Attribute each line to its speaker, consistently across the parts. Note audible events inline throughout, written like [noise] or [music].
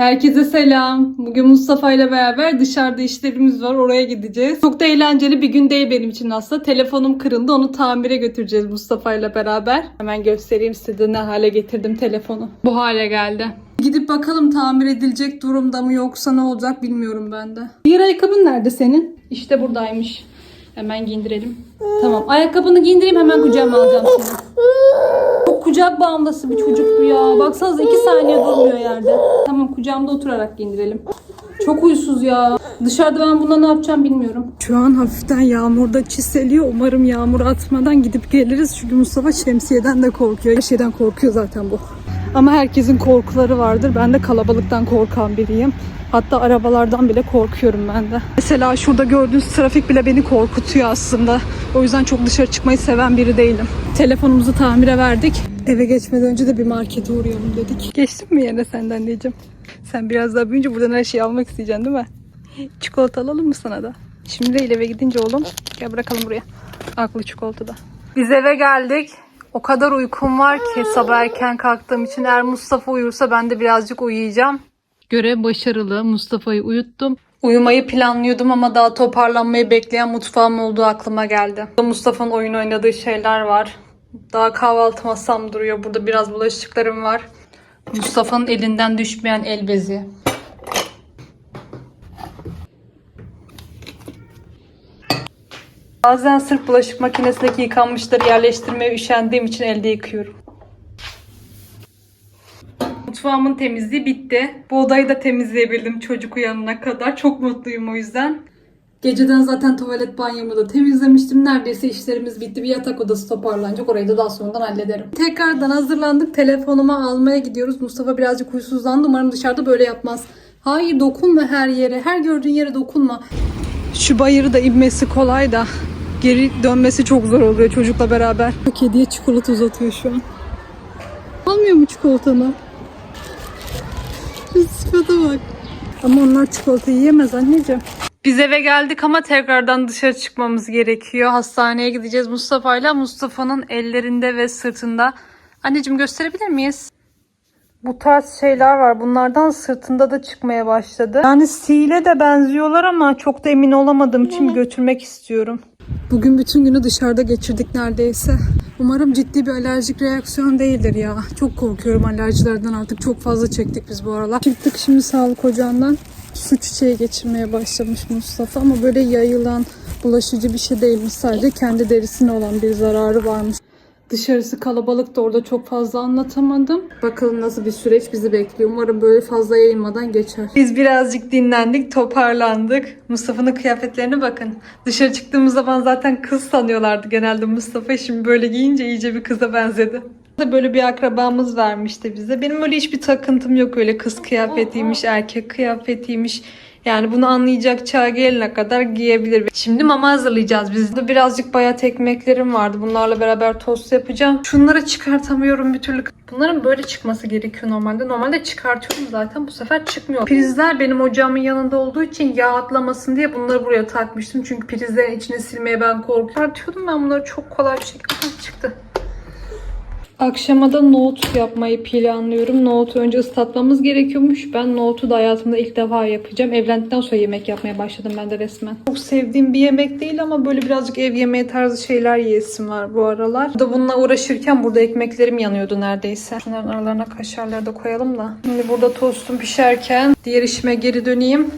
Speaker 1: Herkese selam. Bugün Mustafa ile beraber dışarıda işlerimiz var. Oraya gideceğiz. Çok da eğlenceli bir gün değil benim için aslında. Telefonum kırıldı. Onu tamire götüreceğiz Mustafa ile beraber. Hemen göstereyim size ne hale getirdim telefonu. Bu hale geldi. Gidip bakalım tamir edilecek durumda mı yoksa ne olacak bilmiyorum ben de. Diğer ayakkabın nerede senin? İşte buradaymış. Hemen giydirelim. Tamam. Ayakkabını giydireyim hemen kucağıma alacağım seni. Kucak bağımlısı bir çocuk bu ya. Baksanıza iki saniye durmuyor yerde. Tamam kucağımda oturarak giydirelim. Çok huysuz ya. Dışarıda ben buna ne yapacağım bilmiyorum. Şu an hafiften yağmurda çiseliyor. Umarım yağmur atmadan gidip geliriz. Çünkü Mustafa şemsiyeden de korkuyor. Her şeyden korkuyor zaten bu. Ama herkesin korkuları vardır. Ben de kalabalıktan korkan biriyim. Hatta arabalardan bile korkuyorum ben de. Mesela şurada gördüğünüz trafik bile beni korkutuyor aslında. O yüzden çok dışarı çıkmayı seven biri değilim. Telefonumuzu tamire verdik. Eve geçmeden önce de bir markete uğrayalım dedik. Geçtin mi yerine senden anneciğim? Sen biraz daha büyüyünce buradan her şeyi almak isteyeceksin değil mi? Çikolata alalım mı sana da? Şimdi değil eve gidince oğlum. Gel bırakalım buraya. Aklı çikolatada. Biz eve geldik. O kadar uykum var ki sabah erken kalktığım için eğer Mustafa uyursa ben de birazcık uyuyacağım. Görev başarılı. Mustafa'yı uyuttum. Uyumayı planlıyordum ama daha toparlanmayı bekleyen mutfağım olduğu aklıma geldi. Mustafa'nın oyun oynadığı şeyler var. Daha kahvaltı masam duruyor. Burada biraz bulaşıklarım var. Mustafa'nın elinden düşmeyen el bezi. Bazen sırf bulaşık makinesindeki yıkanmışları yerleştirmeye üşendiğim için elde yıkıyorum. Mutfağımın temizliği bitti. Bu odayı da temizleyebildim çocuk uyanana kadar. Çok mutluyum o yüzden. Geceden zaten tuvalet banyomu da temizlemiştim. Neredeyse işlerimiz bitti. Bir yatak odası toparlanacak. Orayı da daha sonradan hallederim. Tekrardan hazırlandık. Telefonumu almaya gidiyoruz. Mustafa birazcık huysuzlandı. Umarım dışarıda böyle yapmaz. Hayır dokunma her yere. Her gördüğün yere dokunma. Şu bayırı da inmesi kolay da geri dönmesi çok zor oluyor çocukla beraber. Kediye çikolata uzatıyor şu an. Almıyor mu çikolatanı? Sıfata bak. Ama onlar çikolata yiyemez anneciğim. Biz eve geldik ama tekrardan dışarı çıkmamız gerekiyor. Hastaneye gideceğiz Mustafa'yla. Mustafa'nın ellerinde ve sırtında. Anneciğim gösterebilir miyiz? Bu tarz şeyler var. Bunlardan sırtında da çıkmaya başladı. Yani sihile de benziyorlar ama çok da emin olamadığım için götürmek istiyorum. Bugün bütün günü dışarıda geçirdik neredeyse. Umarım ciddi bir alerjik reaksiyon değildir ya. Çok korkuyorum alerjilerden artık. Çok fazla çektik biz bu aralar. Çıktık şimdi sağlık ocağından. Su çiçeği geçirmeye başlamış Mustafa ama böyle yayılan, bulaşıcı bir şey değilmiş. Sadece kendi derisine olan bir zararı varmış. Dışarısı kalabalık da orada çok fazla anlatamadım. Bakalım nasıl bir süreç bizi bekliyor. Umarım böyle fazla yayılmadan geçer. Biz birazcık dinlendik, toparlandık. Mustafa'nın kıyafetlerine bakın. Dışarı çıktığımız zaman zaten kız sanıyorlardı genelde Mustafa. Şimdi böyle giyince iyice bir kıza benzedi. Da böyle bir akrabamız vermişti bize. Benim öyle hiçbir takıntım yok öyle kız kıyafetiymiş, erkek kıyafetiymiş. Yani bunu anlayacak çağa gelene kadar giyebilir. Şimdi mama hazırlayacağız biz. Burada birazcık bayat ekmeklerim vardı. Bunlarla beraber tost yapacağım. Şunları çıkartamıyorum bir türlü. Bunların böyle çıkması gerekiyor normalde. Normalde çıkartıyorum zaten. Bu sefer çıkmıyor. Prizler benim ocağımın yanında olduğu için yağ atlamasın diye bunları buraya takmıştım. Çünkü prizlerin içine silmeye ben korkuyorum. Çıkartıyordum ben bunları çok kolay bir şekilde çıktı. Akşama da nohut yapmayı planlıyorum. Nohutu önce ıslatmamız gerekiyormuş. Ben nohutu da hayatımda ilk defa yapacağım. Evlendikten sonra yemek yapmaya başladım ben de resmen. Çok sevdiğim bir yemek değil ama böyle birazcık ev yemeği tarzı şeyler yiyesim var bu aralar. Burada bununla uğraşırken burada ekmeklerim yanıyordu neredeyse. Şunların aralarına kaşarları da koyalım da. Şimdi burada tostum pişerken diğer işime geri döneyim.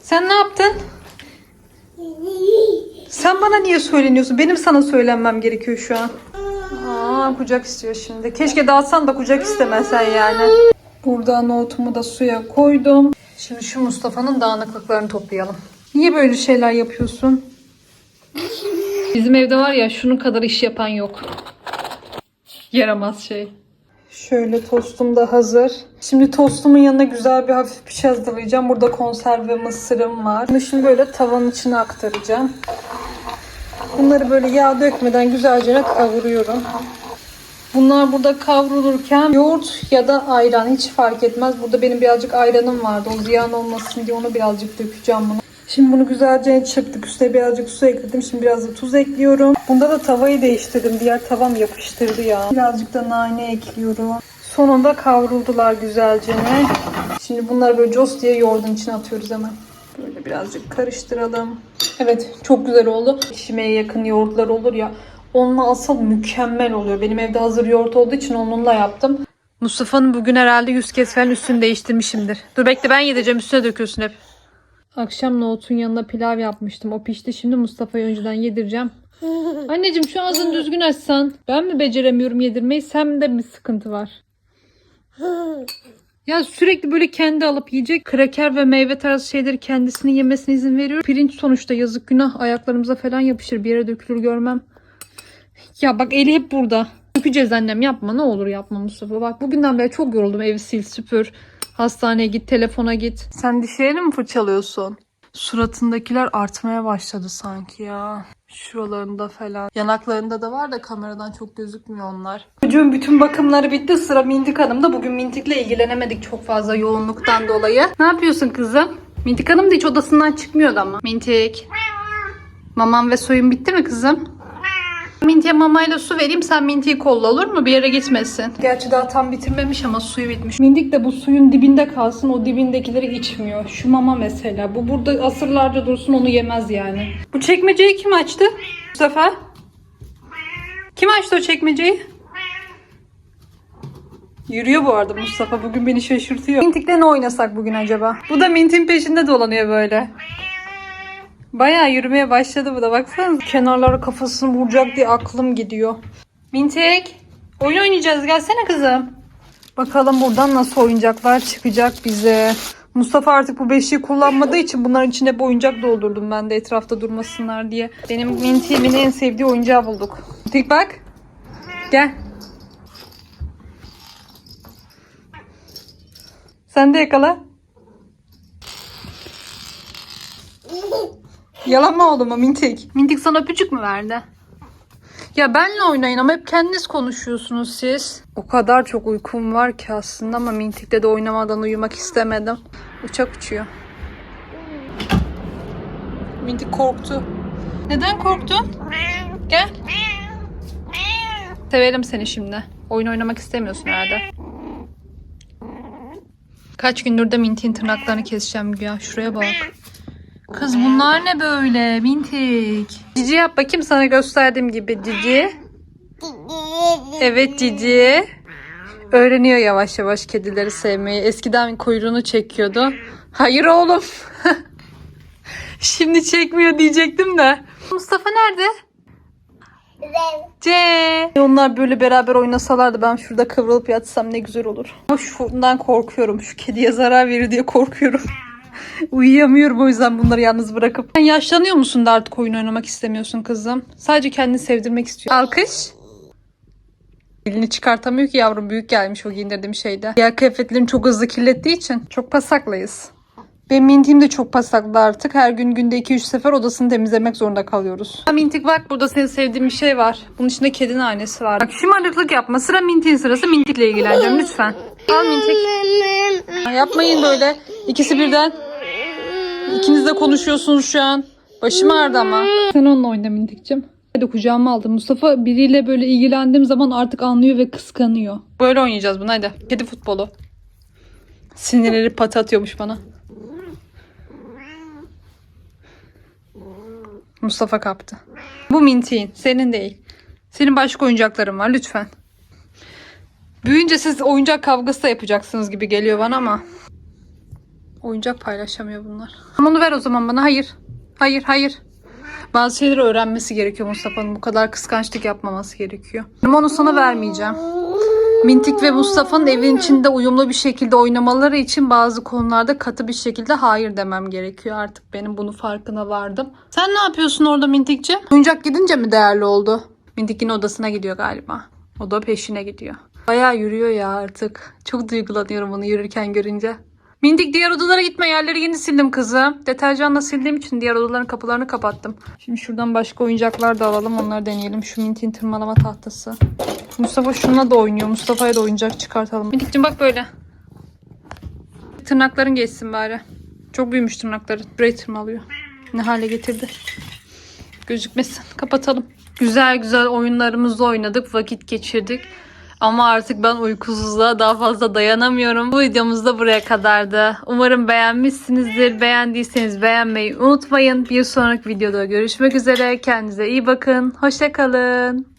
Speaker 1: Sen ne yaptın? [laughs] Sen bana niye söyleniyorsun? Benim sana söylenmem gerekiyor şu an. Aa, kucak istiyor şimdi. Keşke dağıtsan da kucak istemesen yani. Burada nohutumu da suya koydum. Şimdi şu Mustafa'nın dağınıklıklarını toplayalım. Niye böyle şeyler yapıyorsun? Bizim evde var ya şunun kadar iş yapan yok. Yaramaz şey. Şöyle tostum da hazır. Şimdi tostumun yanına güzel bir hafif bir şey hazırlayacağım. Burada konserve mısırım var. Bunu şimdi böyle tavanın içine aktaracağım. Bunları böyle yağ dökmeden güzelce kavuruyorum. Bunlar burada kavrulurken yoğurt ya da ayran hiç fark etmez. Burada benim birazcık ayranım vardı. O ziyan olmasın diye onu birazcık dökeceğim bunu. Şimdi bunu güzelce çırptık. Üstüne birazcık su ekledim. Şimdi biraz da tuz ekliyorum. Bunda da tavayı değiştirdim. Diğer tavam yapıştırdı ya. Birazcık da nane ekliyorum. Sonunda kavruldular güzelce. Şimdi bunları böyle cos diye yoğurdun içine atıyoruz hemen. Böyle birazcık karıştıralım. Evet çok güzel oldu. Pişmeye yakın yoğurtlar olur ya. Onunla asıl mükemmel oluyor. Benim evde hazır yoğurt olduğu için onunla yaptım. Mustafa'nın bugün herhalde yüz kez falan üstünü değiştirmişimdir. Dur bekle ben yedireceğim üstüne döküyorsun hep. Akşam nohutun yanında pilav yapmıştım. O pişti şimdi Mustafa'ya önceden yedireceğim. [laughs] Anneciğim şu ağzını düzgün açsan. Ben mi beceremiyorum yedirmeyi sen de mi sıkıntı var? [laughs] Ya sürekli böyle kendi alıp yiyecek. Kraker ve meyve tarzı şeyleri kendisinin yemesine izin veriyor. Pirinç sonuçta yazık günah ayaklarımıza falan yapışır. Bir yere dökülür görmem. Ya bak eli hep burada. Dökeceğiz annem yapma ne olur yapma Mustafa. Bak bugünden beri çok yoruldum evi sil süpür. Hastaneye git telefona git. Sen dişlerini mi fırçalıyorsun? Suratındakiler artmaya başladı sanki ya. Şuralarında falan. Yanaklarında da var da kameradan çok gözükmüyor onlar. Çocuğun bütün bakımları bitti. Sıra Mintik Hanım'da. Bugün Mintik'le ilgilenemedik çok fazla yoğunluktan dolayı. Ne yapıyorsun kızım? Mintik Hanım da hiç odasından çıkmıyordu ama. Mintik. Mamam ve suyun bitti mi kızım? Minti'ye mamayla su vereyim sen Minti'yi kolla olur mu? Bir yere gitmesin. Gerçi daha tam bitirmemiş ama suyu bitmiş. Mindik de bu suyun dibinde kalsın o dibindekileri içmiyor. Şu mama mesela. Bu burada asırlarca dursun onu yemez yani. Bu çekmeceyi kim açtı? Sefer. Kim açtı o çekmeceyi? Yürüyor bu arada Mustafa. Bugün beni şaşırtıyor. Mintik'le ne oynasak bugün acaba? Bu da Mint'in peşinde dolanıyor böyle. Bayağı yürümeye başladı bu da baksana. Kenarlara kafasını vuracak diye aklım gidiyor. Mintek oyun oynayacağız gelsene kızım. Bakalım buradan nasıl oyuncaklar çıkacak bize. Mustafa artık bu beşiği kullanmadığı için bunların içine bir oyuncak doldurdum ben de etrafta durmasınlar diye. Benim Mintik'imin en sevdiği oyuncağı bulduk. Mintik bak. Gel. Sen de yakala. Yalan mı oldu mu Mintik? Mintik sana öpücük mü verdi? Ya benle oynayın ama hep kendiniz konuşuyorsunuz siz. O kadar çok uykum var ki aslında ama Mintik'te de oynamadan uyumak istemedim. Uçak uçuyor. Mintik korktu. Neden korktun? Gel. Severim seni şimdi. Oyun oynamak istemiyorsun herhalde. Kaç gündür de Mintik'in tırnaklarını keseceğim ya. Şuraya bak. Kız bunlar ne böyle? Mintik. Cici yap bakayım sana gösterdiğim gibi Cici. Evet Cici. Öğreniyor yavaş yavaş kedileri sevmeyi. Eskiden kuyruğunu çekiyordu. Hayır oğlum. [laughs] Şimdi çekmiyor diyecektim de. Mustafa nerede? C. Onlar böyle beraber oynasalardı ben şurada kıvrılıp yatsam ne güzel olur. Ama şundan korkuyorum. Şu kediye zarar verir diye korkuyorum. [laughs] Uyuyamıyorum o yüzden bunları yalnız bırakıp. Sen yaşlanıyor musun da artık oyun oynamak istemiyorsun kızım? Sadece kendini sevdirmek istiyor. Alkış. Elini çıkartamıyor ki yavrum büyük gelmiş o giyindirdiğim şeyde. Diğer kıyafetlerini çok hızlı kirlettiği için çok pasaklıyız. Benim mintiğim de çok pasaklı artık. Her gün günde 2-3 sefer odasını temizlemek zorunda kalıyoruz. Ha, Mintik bak burada senin sevdiğin bir şey var. Bunun içinde kedinin aynesi var. Bak şımarıklık yapma. Sıra Mintik'in sırası. Mintik'le ilgileneceğim lütfen. Al Mintik. Ha, Yapmayın böyle. İkisi birden. İkiniz de konuşuyorsunuz şu an. Başım ağrıdı ama. Sen onunla oyna Mintik'cim. Hadi kucağıma aldım. Mustafa biriyle böyle ilgilendiğim zaman artık anlıyor ve kıskanıyor. Böyle oynayacağız bunu hadi. Kedi futbolu. Sinirleri pati atıyormuş bana. Mustafa kaptı. Bu Mintik'in. Senin değil. Senin başka oyuncakların var lütfen. Büyüyünce siz oyuncak kavgası da yapacaksınız gibi geliyor bana ama. Oyuncak paylaşamıyor bunlar. Onu ver o zaman bana. Hayır. Hayır, hayır. Bazı şeyleri öğrenmesi gerekiyor Mustafa'nın. Bu kadar kıskançlık yapmaması gerekiyor. Ama onu sana vermeyeceğim. Mintik ve Mustafa'nın evin içinde uyumlu bir şekilde oynamaları için bazı konularda katı bir şekilde hayır demem gerekiyor. Artık benim bunu farkına vardım. Sen ne yapıyorsun orada Mintik'ciğim? Oyuncak gidince mi değerli oldu? Mintik'in odasına gidiyor galiba. O da peşine gidiyor. Bayağı yürüyor ya artık. Çok duygulanıyorum onu yürürken görünce. Mindik diğer odalara gitme yerleri yeni sildim kızım. Deterjanla sildiğim için diğer odaların kapılarını kapattım. Şimdi şuradan başka oyuncaklar da alalım onları deneyelim. Şu Mintik'in tırmalama tahtası. Mustafa şununla da oynuyor. Mustafa'ya da oyuncak çıkartalım. Mintik'cim bak böyle. Tırnakların geçsin bari. Çok büyümüş tırnakları. Burayı tırmalıyor. Ne hale getirdi. Gözükmesin. Kapatalım. Güzel güzel oyunlarımızı oynadık. Vakit geçirdik. Ama artık ben uykusuzluğa daha fazla dayanamıyorum. Bu videomuz da buraya kadardı. Umarım beğenmişsinizdir. Beğendiyseniz beğenmeyi unutmayın. Bir sonraki videoda görüşmek üzere. Kendinize iyi bakın. Hoşçakalın.